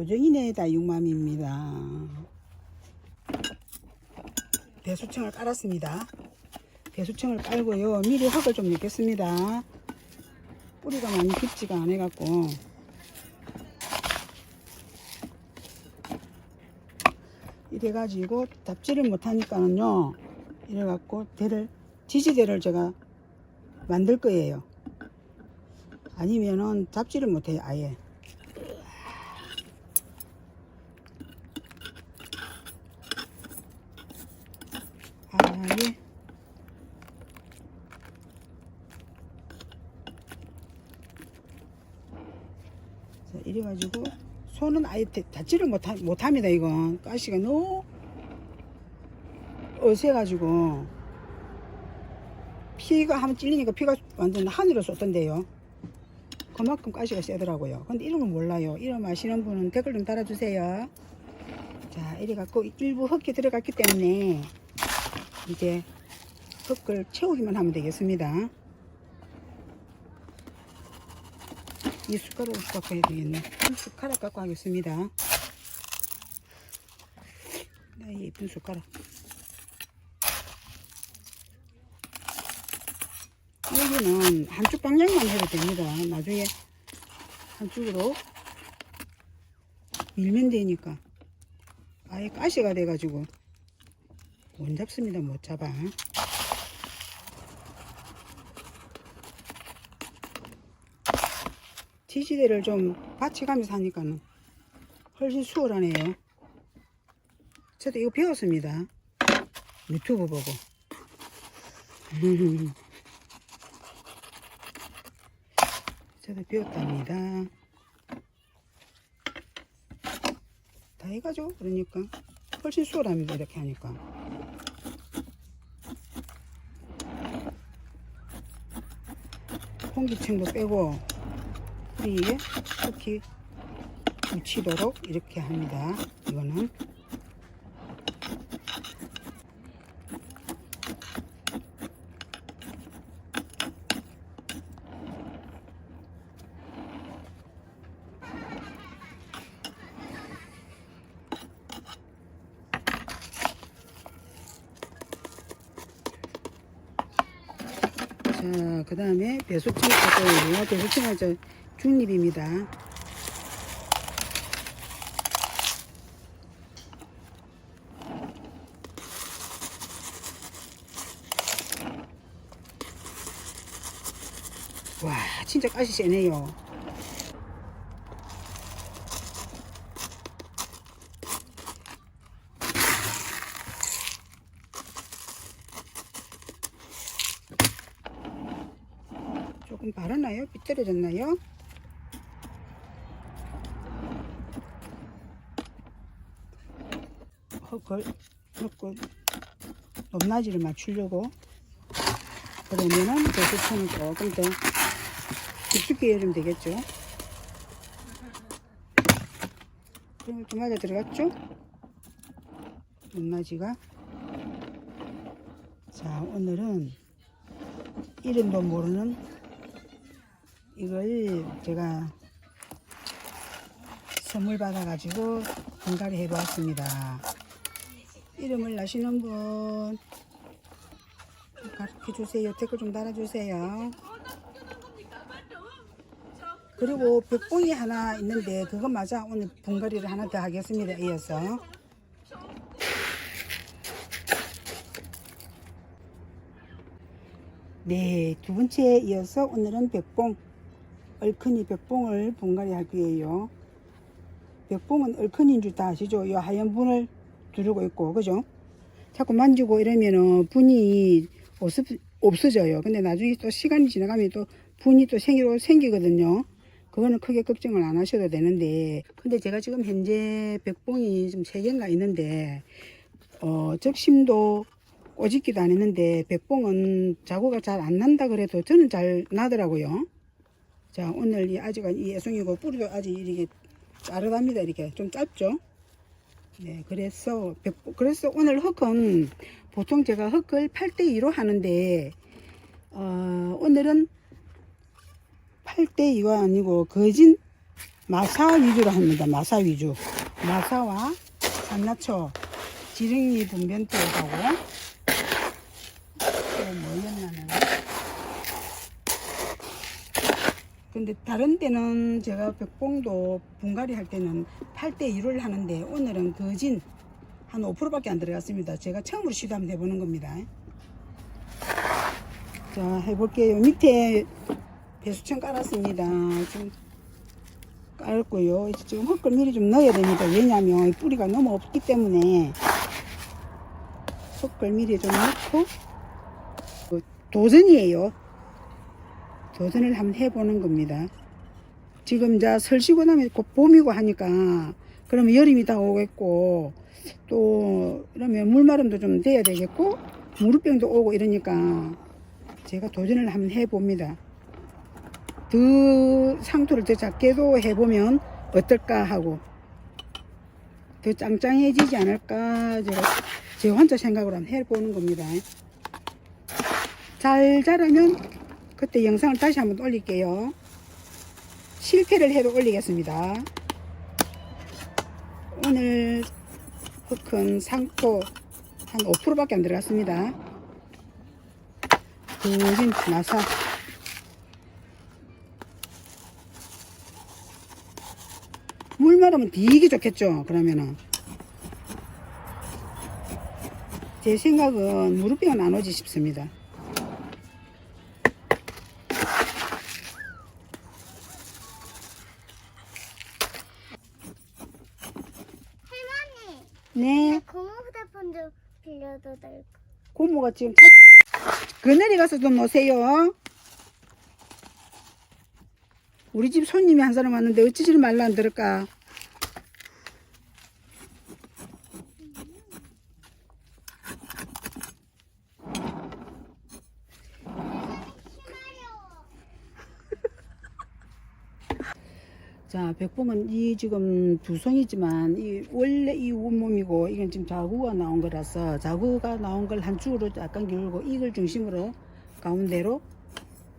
요정이네 다육맘입니다. 배수청을 깔았습니다. 배수청을 깔고요. 미리 흙을 좀 넣겠습니다. 뿌리가 많이 깊지가 않아갖고. 이래가지고 답지를 못하니까는요. 이래갖고 대를, 지지대를 제가 만들 거예요. 아니면은 잡지를 못해요 아예 아예 자 이래가지고 손은 아예 대- 닫지를 못하, 못합니다 이건 가시가 너무 어세가지고 피가 한번 찔리니까 피가 완전 하늘을 쏟던데요 그만큼 가시가 세더라고요. 근데 이름은 몰라요. 이름 아시는 분은 댓글 좀 달아주세요. 자, 이래 갖고 일부 흙이 들어갔기 때문에 이제 흙을 채우기만 하면 되겠습니다. 이 숟가락 갖고 해야 되겠네. 이 숟가락 갖고 하겠습니다. 나 예쁜 숟가락. 여기는 한쪽 방향만 해도 됩니다. 나중에 한쪽으로 밀면 되니까. 아예 가시가 돼가지고 못 잡습니다. 못 잡아. 지지대를 좀 받쳐가면서 하니까는 훨씬 수월하네요. 저도 이거 배웠습니다. 유튜브 보고. 저도 배웠답니다. 다 해가죠. 그러니까 훨씬 수월합니다. 이렇게 하니까. 공기층도 빼고 뿌리에 특히 묻히도록 이렇게 합니다. 이거는 자, 그 다음에 배수층 갖고요. 배수층은 저 중립입니다. 와, 진짜 가시 세네요. 조금 바랐나요? 삐뚤어졌나요? 흙을 넣고 높낮이를 맞추려고 그러면은 배수층을 조금 더 깊숙이 해주면 되겠죠 그럼 좀 맞아 들어갔죠? 높낮이가 자 오늘은 이름도 모르는 이걸 제가 선물 받아가지고 분갈이 해보았습니다. 이름을 아시는 분 가르쳐 주세요. 댓글 좀 달아주세요. 그리고 벽봉이 하나 있는데 맞아 오늘 분갈이를 하나 더 하겠습니다. 이어서 네, 두 번째에 이어서 오늘은 벽봉, 얼큰이 벽봉을 분갈이 할 거예요. 벽봉은 얼큰인 줄 다 아시죠? 이 하얀 분을 두르고 있고, 그죠? 자꾸 만지고 이러면은 분이 없어, 없어져요. 근데 나중에 또 시간이 지나가면 또 분이 또 생기로 생기거든요. 그거는 크게 걱정을 안 하셔도 되는데, 근데 제가 지금 현재 벽봉이 좀 세 개인가 있는데, 어, 접심도 꼬집기도 안 했는데 백봉은 자구가 잘 안 난다 그래도 저는 잘 나더라고요. 자 오늘 이 아직은 이 애송이고 뿌리도 아직 이렇게 자르답니다 이렇게 좀 짧죠. 네 그래서 그래서 오늘 흙은 보통 제가 흙을 8대 2로 하는데 어, 오늘은 8대 2가 아니고 거진 마사 위주로 합니다. 마사 위주. 마사와 산나초, 지렁이 분변토하고 또 뭐였나는. 근데 다른 때는 제가 벽봉도 분갈이 할 때는 8대 2를 하는데 오늘은 거진 한 5%밖에 안 들어갔습니다. 제가 처음으로 시도 한번 해보는 겁니다. 자, 해볼게요. 밑에 배수천 깔았습니다. 좀 깔았고요. 이제 지금 흙을 미리 좀 넣어야 됩니다. 왜냐하면 뿌리가 너무 없기 때문에 흙을 미리 좀 넣고 그 도전이에요. 도전을 한번 해보는 겁니다. 지금 이제 설 쉬고 나면 곧 봄이고 하니까 그러면 여름이 다 오겠고 또 그러면 물마름도 좀 돼야 되겠고 무릎병도 오고 이러니까 제가 도전을 한번 해봅니다. 더 상토를 더 작게도 해보면 어떨까 하고 더 짱짱해지지 않을까 제가 제 혼자 생각으로 한번 해보는 겁니다. 잘 자라면 그때 영상을 다시 한번 올릴게요. 실패를 해도 올리겠습니다. 오늘 흙은 상토 한 5%밖에 안 들어갔습니다. 거진 나사 물 마르면 되게 좋겠죠 그러면은 제 생각은 무릎병은 안 오지 싶습니다 할머니, 네. 나 고모 휴대폰 좀 빌려도 될까? 고모가 지금 차- 그늘에 가서 좀 노세요. 우리 집 손님이 한 사람 왔는데 어찌지 말라 안 들을까 자, 백봉은 이 지금 두 송이지만 이 원래 이 온몸이고 이건 지금 자구가 나온 거라서 자구가 나온 걸 한 줄로 약간 기울고 이걸 중심으로 가운데로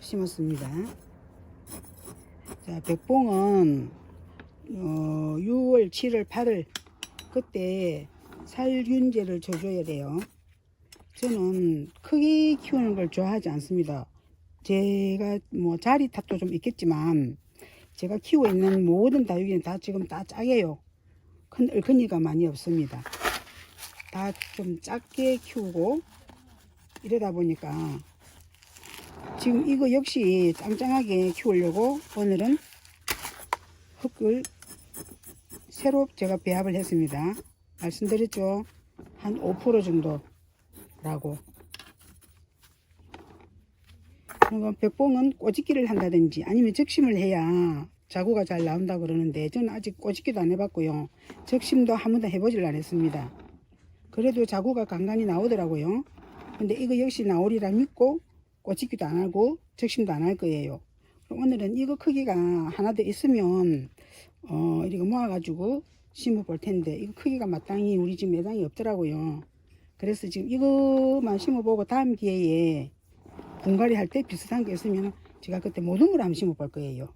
심었습니다. 자, 백봉은 어, 6월, 7월, 8월 그때 살균제를 줘줘야 돼요. 저는 크게 키우는 걸 좋아하지 않습니다. 제가 뭐 자리 탓도 좀 있겠지만 제가 키우고 있는 모든 다육이는 다 지금 다 작아요. 큰 얼큰이가 많이 없습니다. 다 좀 작게 키우고 이러다 보니까 지금 이거 역시 짱짱하게 키우려고 오늘은 흙을 새로 제가 배합을 했습니다. 말씀드렸죠? 한 5% 정도라고. 그리고 백봉은 꼬집기를 한다든지 아니면 적심을 해야 자구가 잘 나온다 그러는데 저는 아직 꼬집기도 안 해봤고요. 적심도 한 번도 해보질 않았습니다. 그래도 자구가 간간히 나오더라고요. 근데 이거 역시 나오리라 믿고 꼬집기도 안 하고 적심도 안 할 거예요. 그럼 오늘은 이거 크기가 하나 더 있으면 어 이거 모아가지고 심어 볼 텐데 이거 크기가 마땅히 우리 집 매장이 없더라고요. 그래서 지금 이거만 심어보고 다음 기회에 분갈이 할 때 비슷한 게 있으면 제가 그때 모둠을 한번 심어 볼 거예요.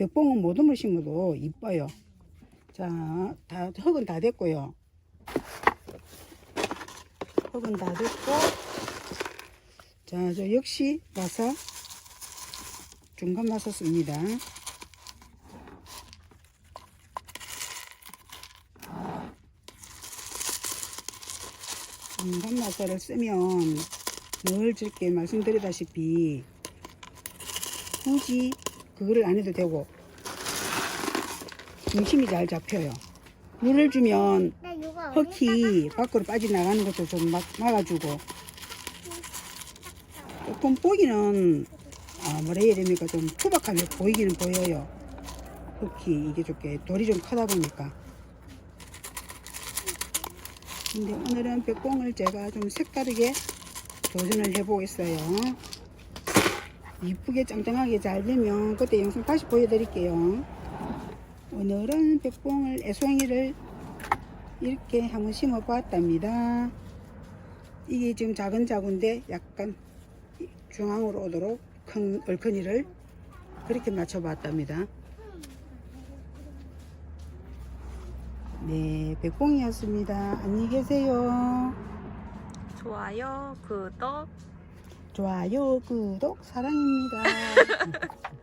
벽봉은 모둠을 심어도 이뻐요. 자, 다, 흙은 다 됐고요. 흙은 다 됐고, 자, 저 역시 마사, 중간 마사 씁니다. 중간 마사를 쓰면 늘 저렇게 말씀드리다시피 굳이 그거를 안 해도 되고. 중심이 잘 잡혀요. 물을 주면 흙이 밖으로 빠져나가는 것도 좀 막, 막아주고. 조금 보기는 아 뭐라 해야 됩니까 좀 투박하게 보이기는 보여요. 흙이 이게 좋게 돌이 좀 크다 보니까. 근데 오늘은 벽공을 제가 좀 색다르게 도전을 해보겠어요 이쁘게 짱짱하게 잘 되면 그때 영상 다시 보여드릴게요. 오늘은 백봉을 애송이를 이렇게 한번 심어 보았답니다. 이게 지금 작은 자구인데 약간 중앙으로 오도록 큰 얼큰이를 그렇게 맞춰 봤답니다. 네, 백봉이었습니다. 안녕히 계세요. 좋아요, 구독, 좋아요, 구독, 사랑입니다.